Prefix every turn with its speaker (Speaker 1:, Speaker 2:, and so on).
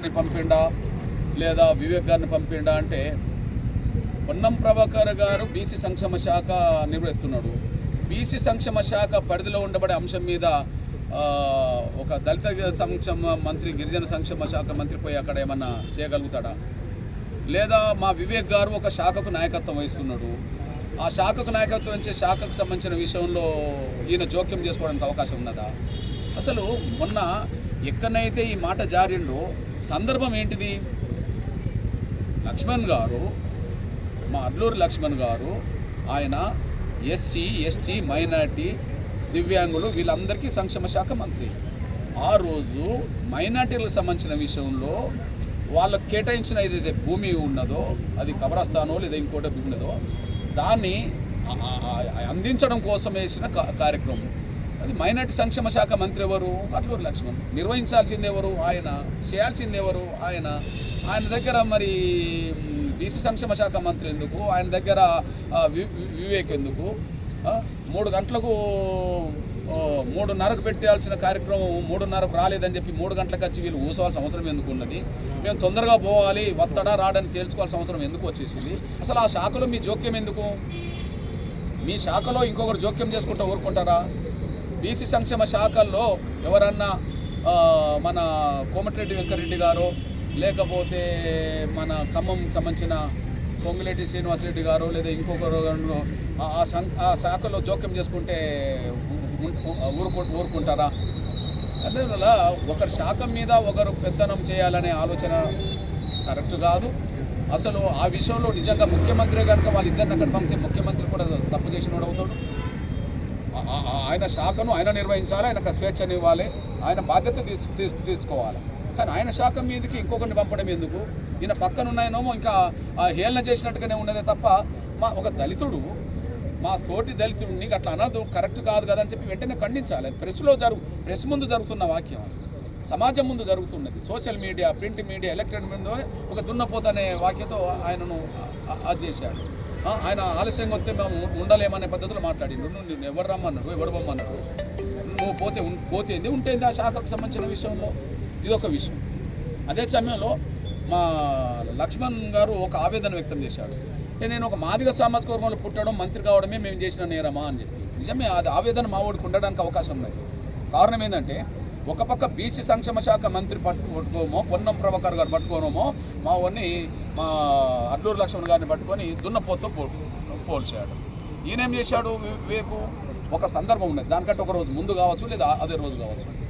Speaker 1: గారిని పంపిండా? లేదా వివేక్ గారిని పంపిండా అంటే పొన్నం ప్రభాకర్ గారు బీసీ సంక్షేమ శాఖ నిర్వహిస్తున్నాడు. బీసీ సంక్షేమ శాఖ పరిధిలో ఉండబడే అంశం మీద ఒక దళిత సంక్షేమ మంత్రి గిరిజన సంక్షేమ శాఖ మంత్రి పోయి అక్కడ ఏమన్నా చేయగలుగుతాడా? లేదా మా వివేక్ గారు ఒక శాఖకు నాయకత్వం వహిస్తున్నాడు. ఆ శాఖకు నాయకత్వం ఇచ్చే శాఖకు సంబంధించిన విషయంలో ఈయన జోక్యం చేసుకోవడానికి అవకాశం ఉన్నదా? అసలు మొన్న ఎక్కడనైతే ఈ మాట జారిండో సందర్భం ఏంటిది? లక్ష్మణ్ గారు మా అడ్లూరు లక్ష్మణ్ గారు ఆయన ఎస్సీ ఎస్టీ మైనార్టీ దివ్యాంగులు వీళ్ళందరికీ సంక్షేమ శాఖ మంత్రి. ఆ రోజు మైనార్టీలకు సంబంధించిన విషయంలో వాళ్ళకు కేటాయించిన ఏదైతే భూమి ఉన్నదో అది కబరస్థానో లేదా ఇంకోటో భూమి ఉన్నదో దాన్ని అందించడం కోసం వేసిన కార్యక్రమం. అది మైనార్టీ సంక్షేమ శాఖ మంత్రి ఎవరు? అట్లూరు లక్ష్మణ్. నిర్వహించాల్సింది ఎవరు? ఆయన. చేయాల్సింది ఎవరు? ఆయన. ఆయన దగ్గర మరి బీసీ సంక్షేమ శాఖ మంత్రి ఎందుకు? ఆయన దగ్గర వి- వివేక్ ఎందుకు? మూడు గంటలకు మూడున్నరకు పెట్టాల్సిన కార్యక్రమం మూడున్నరకు రాలేదని చెప్పి మూడు గంటలకు వచ్చి వీళ్ళు ఊసవలసిన అవసరం ఎందుకు ఉన్నది? మేము తొందరగా పోవాలి వత్తడా రాడని తేల్చుకోవాల్సిన అవసరం ఎందుకు వచ్చేసింది? అసలు ఆ శాఖలో మీ జోక్యం ఎందుకు? మీ శాఖలో ఇంకొకరు జోక్యం చేసుకుంటూ ఊరుకుంటారా? బీసీ సంక్షేమ శాఖల్లో ఎవరన్నా మన కోమటిరెడ్డి వెంకరెడ్డి గారు లేకపోతే మన ఖమ్మం సంబంధించిన పొంగిరెడ్డి శ్రీనివాసరెడ్డి గారు లేదా ఇంకొకరు ఆ- సం- ఆ శాఖలో జోక్యం చేసుకుంటే ఊరుకు ఊరుకుంటారా? అందువల్ల ఒకరి శాఖ మీద ఒకరు పెత్తనం చేయాలనే ఆలోచన కరెక్ట్ కాదు. అసలు ఆ విషయంలో నిజంగా ముఖ్యమంత్రి కనుక వాళ్ళిద్దరిని అక్కడ పంపితే ముఖ్యమంత్రి కూడా తప్పు చేసినోడు అవుతాడు. ఆయన శాఖను ఆయన నిర్వహించాలి ఆయనకు స్వేచ్ఛను ఇవ్వాలి ఆయన బాధ్యత తీసు తీసుకోవాలి. కానీ ఆయన శాఖ మీదకి ఇంకొకరిని పంపడం ఎందుకు? ఈయన పక్కన ఉన్నాయనేమో ఇంకా ఆ హేళన చేసినట్టుగానే ఉన్నదే తప్ప మా ఒక దళితుడు మా తోటి దళితుడిని అట్లా అనదు కరెక్ట్ కాదు కదా అని చెప్పి వెంటనే ఖండించాలి. అది ప్రెస్లో జరుగు ప్రెస్ ముందు జరుగుతున్న వాక్యం సమాజం ముందు జరుగుతున్నది. Social media print media electronic media ఒక దున్నపోతనే వాక్యతో ఆయనను అది చేశాడు. ఆయన ఆలస్యంగా వస్తే మేము ఉండలేమనే పద్ధతిలో మాట్లాడిండు. నువ్వు నిన్ను ఎవరు రమ్మన్నాడు ఎవరు బొమ్మన్నాడు నువ్వు పోతే ఉం- పోతేంది ఉంటేంది ఆ శాఖకు సంబంధించిన విషయంలో? ఇదొక విషయం. అదే సమయంలో మా లక్ష్మణ్ గారు ఒక ఆవేదన వ్యక్తం చేశాడు. నేను ఒక మాదిగ సామాజిక వర్గంలో పుట్టడం మంత్రి కావడమే మేము చేసిన నేరమా అని చెప్పి. నిజమే అది ఆవేదన మా వాడికి ఉండడానికి అవకాశం ఉన్నది. కారణం ఏంటంటే ఒక పక్క బీసీ సంక్షేమ శాఖ మంత్రి పట్టు పట్టుకోమో పొన్నం ప్రభాకర్ గారు పట్టుకోనోమో మా వాడిని మా అడ్లూరు లక్ష్మణ్ గారిని పట్టుకొని దున్నపోతూ పో పోల్చాడు. ఈయనేం చేశాడు? వి- ఒక సందర్భం ఉన్నది. దానికంటే ఒక రోజు ముందు కావచ్చు లేదా అదే రోజు కావచ్చు.